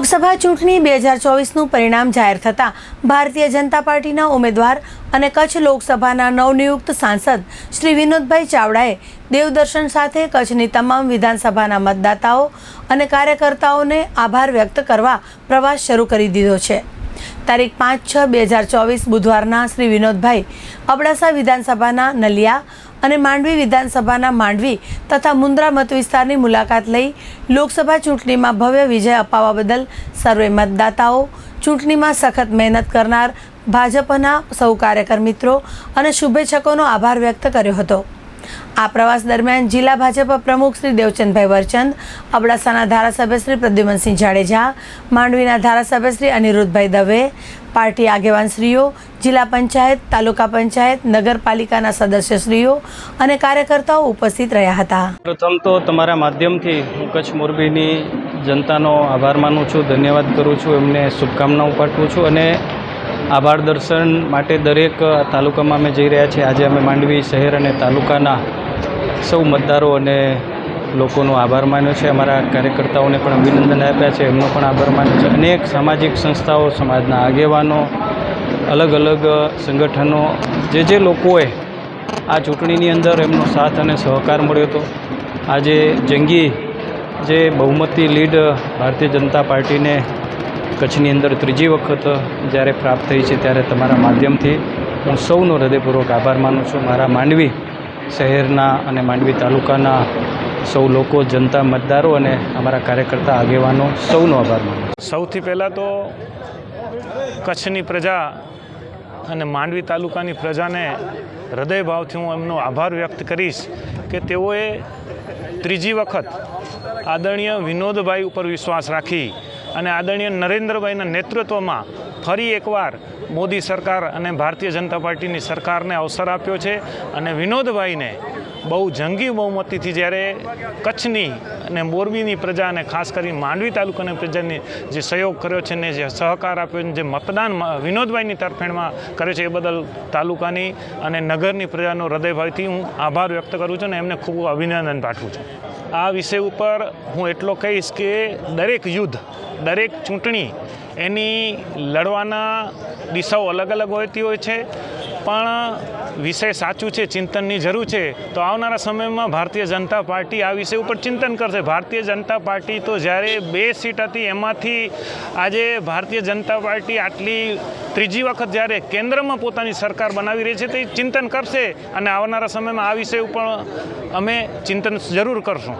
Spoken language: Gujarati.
લોકસભા ચૂંટણી બે હજાર ચોવીસનું પરિણામ જાહેર થતાં ભારતીય જનતા પાર્ટીના ઉમેદવાર અને કચ્છ લોકસભાના નવનિયુક્ત સાંસદ શ્રી વિનોદભાઈ ચાવડાએ દેવદર્શન સાથે કચ્છની તમામ વિધાનસભાના મતદાતાઓ અને કાર્યકર્તાઓને આભાર વ્યક્ત કરવા પ્રવાસ શરૂ કરી દીધો છે. તારીખ પાંચ છ બે હજાર ચોવીસ બુધવારના શ્રી વિનોદભાઈ અબડાસા વિધાનસભાના નલિયા અને માંડવી વિધાનસભાના માંડવી તથા મુન્દ્રા મત વિસ્તારની મુલાકાત લઈ લોકસભા ચૂંટણીમાં ભવ્ય વિજય અપાવવા બદલ સર્વે મતદાતાઓ, ચૂંટણીમાં સખત મહેનત કરનાર ભાજપના સૌ કાર્યકર મિત્રો અને શુભેચ્છકોનો આભાર વ્યક્ત કર્યો હતો. આ પ્રવાસ દરમિયાન જિલ્લા ભાજપ પ્રમુખ શ્રી દેવચંદભાઈ વરચંદ, અબડાસાના ધારાસભ્ય શ્રી પ્રદ્યુમનસિંહ જાડેજા, માંડવીના ધારાસભ્ય શ્રી અનિરુદ્ધભાઈ દવે, પાર્ટી આગેવાનશ્રીઓ, જિલ્લા પંચાયત, તાલુકા પંચાયત, નગરપાલિકાના સદસ્યશ્રીઓ અને કાર્યકર્તાઓ ઉપસ્થિત રહ્યા હતા. પ્રથમ તો તમારા માધ્યમથી હું કચ્છ મોરબીની જનતાનો આભાર માનું છું, ધન્યવાદ કરું છું, એમને શુભકામનાઓ પાઠવું છું અને આભાર દર્શન માટે દરેક તાલુકામાં અમે જઈ રહ્યા છીએ. આજે અમે માંડવી શહેર અને તાલુકાના સૌ મતદારો અને લોકોનો આભાર માન્યો છે. અમારા કાર્યકર્તાઓને પણ અભિનંદન આપ્યા છે. એમનો પણ આભાર માન્યો છે. અનેક સામાજિક સંસ્થાઓ, સમાજના આગેવાનો, અલગ અલગ સંગઠનો, જે જે લોકોએ આ ચૂંટણીની અંદર એમનો સાથ અને સહકાર મળ્યો હતો. આજે જંગી જે બહુમતી લીડ ભારતીય જનતા પાર્ટીને કચ્છની અંદર ત્રીજી વખત જ્યારે પ્રાપ્ત થઈ છે ત્યારે તમારા માધ્યમથી હું સૌનો હૃદયપૂર્વક આભાર માનું છું. મારા માંડવી શહેરના અને માંડવી તાલુકાના સૌ લોકો, જનતા, મતદારો અને અમારા કાર્યકર્તા, આગેવાનો સૌનો આભાર માનું સૌથી પહેલાં તો કચ્છની પ્રજા અને માંડવી તાલુકાની પ્રજાને હૃદયભાવથી હું એમનો આભાર વ્યક્ત કરીશ કે તેઓએ ત્રીજી વખત આદરણીય વિનોદભાઈ ઉપર વિશ્વાસ રાખી અને આદરણીય નરેન્દ્રભાઈના નેતૃત્વમાં ફરી એકવાર મોદી સરકાર અને ભારતીય જનતા પાર્ટીની સરકારને અવસર આપ્યો છે અને વિનોદભાઈને બહુ જંગી બહુમતીથી જ્યારે કચ્છની અને મોરબીની પ્રજા અને ખાસ કરી માંડવી તાલુકાની પ્રજાની જે સહયોગ કર્યો છે ને જે સહકાર આપ્યો છે, જે મતદાન વિનોદભાઈની તરફેણમાં કર્યો છે એ બદલ તાલુકાની અને નગરની પ્રજાનો હૃદયભાવથી હું આભાર વ્યક્ત કરું છું અને એમને ખૂબ અભિનંદન પાઠવું છું. આ વિષય ઉપર હું એટલો કહીશ કે દરેક યુદ્ધ, દરેક ચૂંટણી એની લડવાના દિશાઓ અલગ અલગ હોતી હોય છે, પણ વિષય સાચું છે, ચિંતનની જરૂર છે, તો આવનારા સમયમાં ભારતીય જનતા પાર્ટી આ વિષય ઉપર ચિંતન કરશે. ભારતીય જનતા પાર્ટી તો જ્યારે બે સીટ હતી, એમાંથી આજે ભારતીય જનતા પાર્ટી આટલી ત્રીજી વખત જ્યારે કેન્દ્રમાં પોતાની સરકાર બનાવી રહી છે, તે ચિંતન કરશે અને આવનારા સમયમાં આ વિષય ઉપર અમે ચિંતન જરૂર કરશું.